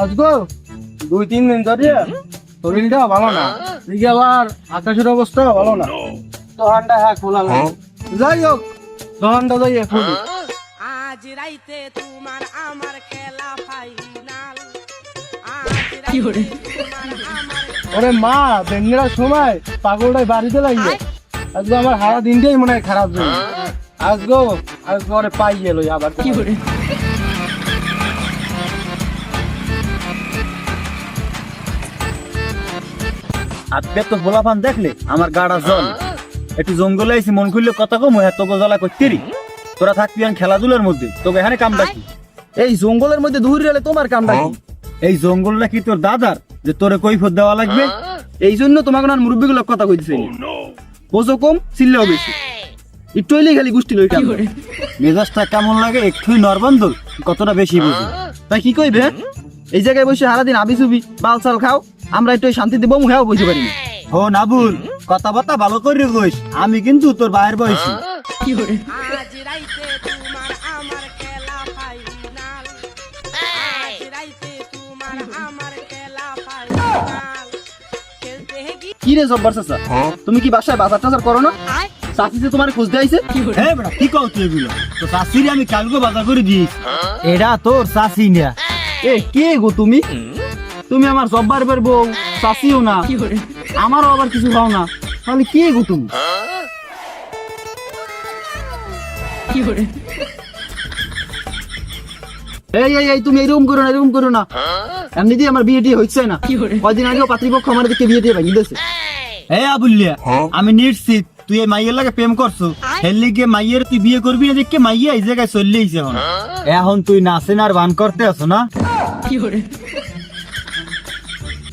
আজগো দুই তিন দিন ধরে শরীরটা ভালো না। দিকে আবার আকাশের অবস্থা ভালো না। দোকানটা হ্যাঁ খোলা লাগে যাই হোক দোকানটা যাই খুলি। আজ রাইতে তোমার আমার খেলা ফাইনাল রাইতে ওরে মা বেঙ্গেরার সময় পাগলটাই বাড়িতে লাগবে আজকে আমার সারা দিনটাই মনে হয় খারাপ যাবে পাই গেল আবার। কি করে? তো গোলাপান দেখলে আমার গাড়া জল। একটু জঙ্গলে আইসি মন খুললে কথা কম হ্যাঁ তোকে জ্বালা করতেরি তোরা থাকবি আমি খেলাধুলার মধ্যে তোকে এখানে কাম ডাকি। এই জঙ্গলের মধ্যে দূর গেলে তোমার কাম কি এই জঙ্গলটা কি তোর দাদার যে তোরে কৈফত দেওয়া লাগবে? এই জন্য তোমাকে না মুরব্বীগুলো কথা কইতেছে বোঝো কম চিল্লেও বেশি। একটু হইলেই খালি গুষ্টি লই কাম মেজাজটা কেমন লাগে? একটু নরবন্ধ কতটা বেশি বুঝি? তাই কি কইবে? এই জায়গায় বসে সারাদিন আবি বাল খাও আমরা একটু শান্তিতে বমু হ্যাঁ বসে পারি নাবুল কথাবার্তা ভালো করে কইস। আমি কিন্তু তোর বাইরের বয়সী। আজ রাইতে তোমার আমার খেলা ফাইনাল। আজ রাইতে তোমার আমার খেলা ফাইনাল খেলতে গিয়ে কি রে জব্বার চাচা? তুমি কি বাসায় বাজার টাজার করো না? চাচি যে তোমার খুঁজতে আইছে? হ্যাঁ বেটা কি কও তুই এগুলো? তো চাষিরে আমি কালকে বাজার করে দিয়েছি এটা তোর চাষি না। এ কে গো তুমি? তুমি আমার জব্বার বের বউ চাচিও না। আমারও আবার কিছু খাও না। তাহলে কে গো তুমি? এই এই এই তুমি এরকম করো না এরকম করো না। এমনি দিয়ে আমার বিয়ে টিয়ে হচ্ছে না। কয়দিন আগেও পাত্রীপক্ষ আমার দিকে বিয়ে দিয়ে ভাঙি দিয়েছে। এই আবুল্লিয়া আমি নিশ্চিত তুই এই মাইয়ের লাগে প্রেম করছ? হেললি গিয়ে মাইয়ের তুই বিয়ে করবি না দেখে মাইয়া এই জায়গায় চললে আইছে এখন। এখন তুই নাচেন আর বান করতে আছো না?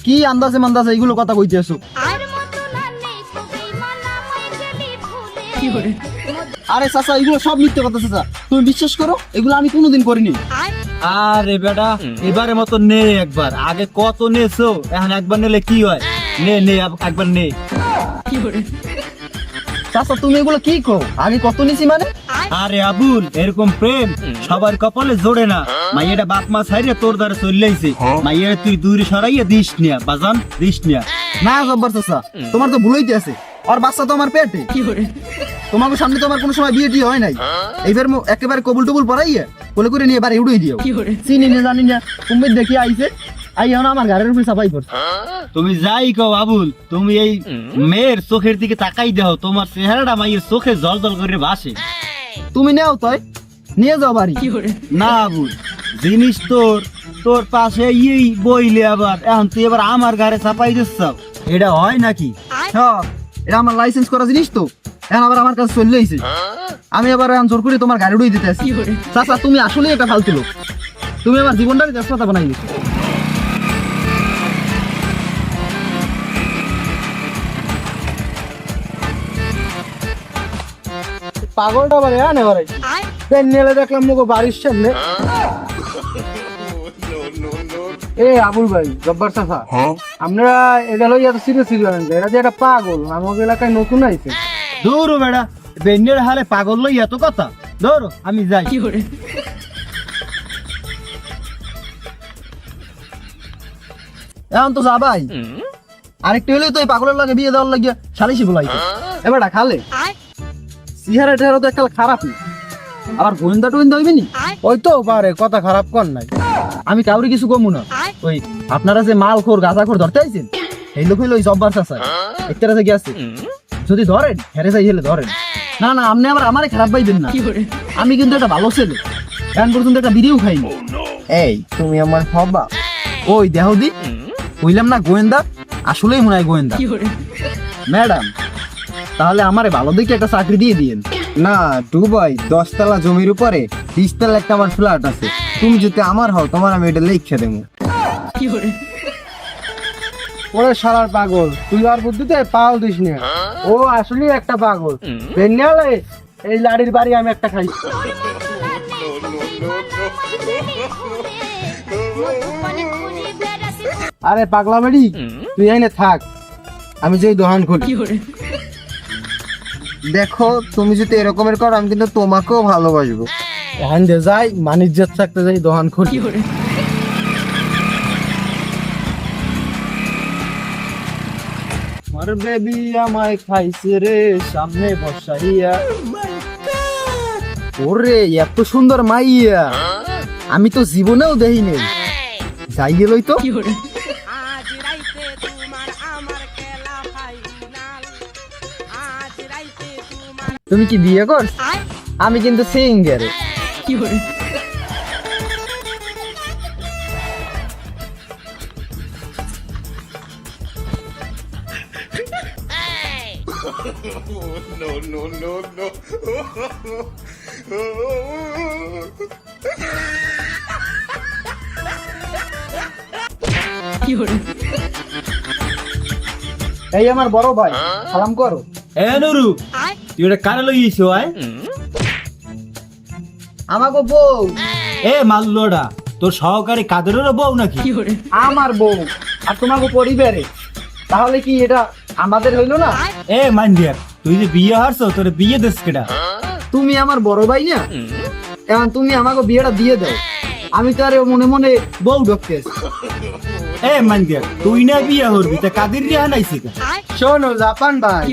কি আন্দাজে মান্দাজে এইগুলো কথা কইতে আছো? আর চাচা এগুলো সব মিথ্যে কথা চাচা। তুমি বিশ্বাস করো এগুলো আমি কোনোদিন করিনি। আরে বেটা এবারে মতো নে একবার। আগে কত নেছো এখন একবার নিলে কি হয়? নে নে একবার নে। চাচা তুমি এগুলো কি কো আগে কত নিছি মানে? আরে আবুল এরকম প্রেম সবার কপালে জোড়ে না। মাইয়েটা বাপ মা ছাইরে তোর দ্বারা চললেইছে মাইয়েরা তুই দূরে সরাইয়া দিস নিয়া বাজান দিস নিয়া না জব্বার চাচা তোমার তো ভুলইতে আছে। আর বাচ্চা তো আমার পেটে। কি করে? তোমাকে সামনে তো আমার কোনো সময় বিয়ে টিয়ে হয় নাই। এইবার মো- একেবারে কবুল টবুল পড়াইয়া কোলে করে নিয়ে বাড়ি উড়িয়ে দিও। কি চিনি না জানি না তুমি দেখি আইছে। আই এখন আমার উপরে চাপাই পড়ছে। তুমি যাই কও আবুল তুমি এই মেয়ের চোখের দিকে তাকাই দাও তোমার চেহারাটা মাইয়ের চোখে জল জল করে ভাসে। তুমি নেও তাই নিয়ে যাও বাড়ি। না আবুল জিনিস তোর তোর পাশে এই বইলে আবার এখন তুই এবার আমার ঘরে চাপাই দিচ্ছ এটা হয় নাকি? হ্যাঁ এটা আমার লাইসেন্স করা জিনিস তো। এখন আবার আমার কাছে চলে আইছে। আমি আবার এখন জোর করে তোমার গাড়ি উড়িয়ে দিতে আসি। চাচা তুমি আসলেই এটা ফালতু লোক। তুমি আমার জীবনটাকে ব্যস্ততা বানাই দিচ্ছ পাগলটা বারে আনে বারে দেন নেলে দেখলাম মুখো বাড়ির সামনে। এ আবুল ভাই জব্বার চাচা। আমরা এটা লইয়া তো সিরিয়াস সিরিয়াস এটা যে একটা পাগল আমাদের এলাকায় নতুন আইছে। বেড়া বেন্যের হালে পাগল লই এত কথা। দৌড় আমি যাই। এখন তো যাবাই। আরেকটু হলেই তো এই পাগলের লাগে বিয়ে দেওয়ার লাগিয়া সালিশি বলাই এবারটা খালে। টেহারা তো একটা খারাপ আবার গোয়েন্দা টোয়েন্দা হইবে নি? ওই তো পারে কথা খারাপ কর নাই। আমি কাউরি কিছু কমু না। ওই আপনারা যে মাল খোর গাঁজা খোর ধরতে আইছেন এই লোক হইল ওই জব্বার চাষা একটা যে গেছে যদি ধরেন হেরে যাই হেলে ধরেন। না না আপনি আবার আমারে খারাপ পাইবেন না। আমি কিন্তু একটা ভালো ছেলে। এখন পর্যন্ত একটা বিড়িও খাইনি। এই তুমি আমার হবা। ওই দেহদি কইলাম না গোয়েন্দা? আসলেই মনে হয় গোয়েন্দা। ম্যাডাম তাহলে আমারে ভালো দেখে একটা চাকরি দিয়ে দিন না, দুবাই, দশতলা জমির উপরে বিশতলা একটা আমার ফ্ল্যাট আছে। তুমি যদি আমার হও, তোমার আমি এটা লিখে দেবো। ওরে শালার পাগল, তুই আর বুদ্ধিতে পাল দিস না। ও আসলেই একটা পাগল। বেন্যালে, এই লাড়ির বাড়ি আমি একটা খাই। আরে পাগলা বাড়ি তুই এনে থাক। আমি যেই দোকান খুলি। দেখো তুমি যদি এরকমের করো আমি কিন্তু তোমাকেও ভালোবাসবো। এখন যে যাই মানিজ্য থাকতে যাই দোকান খুলি। আমার বেবি আমায় খাইছে রে সামনে বসাইয়া। ওরে এত সুন্দর মাইয়া। আমি তো জীবনেও দেখিনি। যাই গেলই তো। তুমি কি বিয়ে কর আমি কিন্তু সিঙ্গেল। এই আমার বড় ভাই সালাম করো। এ নুরু। তুই এটা কানে লইছ আয়? আমাকে বউ। এ মাল্লোডা তোর সহকারী কাদেরেরও বউ নাকি? আমার বউ আর তোমাকে পরিবারে। তাহলে কি এটা আমাদের হইল না? এ মান্দিয়ার তুই যে বিয়ে হারছ তোর বিয়ে দেশ কেডা? তুমি আমার বড় ভাই না? এখন তুমি আমাকে বিয়েটা দিয়ে দাও। আমি তো আরে মনে মনে বউ ঢুকতে এ মান্দিয়া তুই না বিয়া করবি তা কাদের রিয়া নাইছে শোনো জাপান ভাই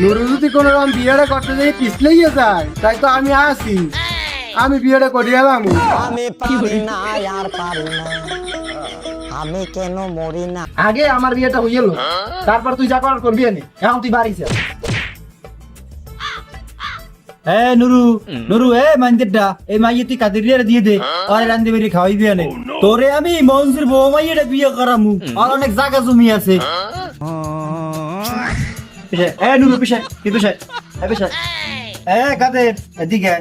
নুরু যদি কোনো রকম বিয়েটা করতে যাই পিছলেই যায় তাই তো আমি আসি আমি বিয়েটা করিয়ে এলাম। আমি পারি না আর পারি না। আমি কেন মরি না? আগে আমার বিয়েটা হইল গেল। তারপর তুই যা করার করবি নি এখন তুই বাড়ি যা। এ নুরু নুরু এ মান্দিরটা এই মাইয়ে তুই কাদের দিয়ে দে। আর রান্ধে বেরি খাওয়াইবি আনে তোরে আমি মনসুর বউ মাইয়েটা বিয়ে করামু। আর অনেক জায়গা জমি আছে। এ নুরু পিছে কি পিছে? এ পিছে। এ কাদের এদিকে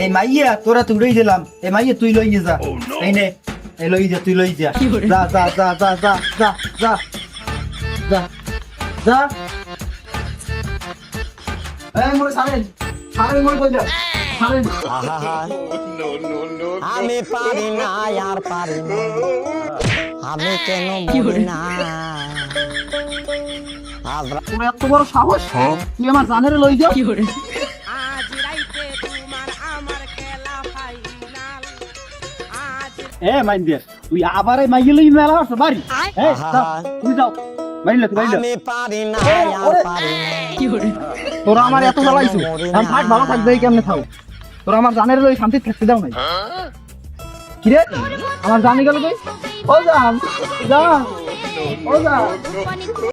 এই মাইয়া তোরা তুই দিলাম। এই মাইয়া তুই লই যা। এই নে এই লই যা তুই লই যা। যা যা যা যা যা যা যা। যা। যা। এই মোরে সারেন আমি পারি না আর পারি না। আমি কেন না? তুমি এত বড় সাহস? হ্যাঁ। তুই আমার জানের লই যাও। কি করে? এ মাইন্দিয়াস তুই আবার মাইলে মেলা আসছ বাড়ি। তুই যাও। মাইলে তুই আমি পারি না আর পারি না। কি করে? তোরা আমার এত জ্বালাইছো। আমি থাক, ভালো থাকবে এই কেমনে থাও তোরা আমার জানের লই শান্তি থাকতে দাও নাই। কিরে আমার জানি গেল কই? ও জান যা ও জান।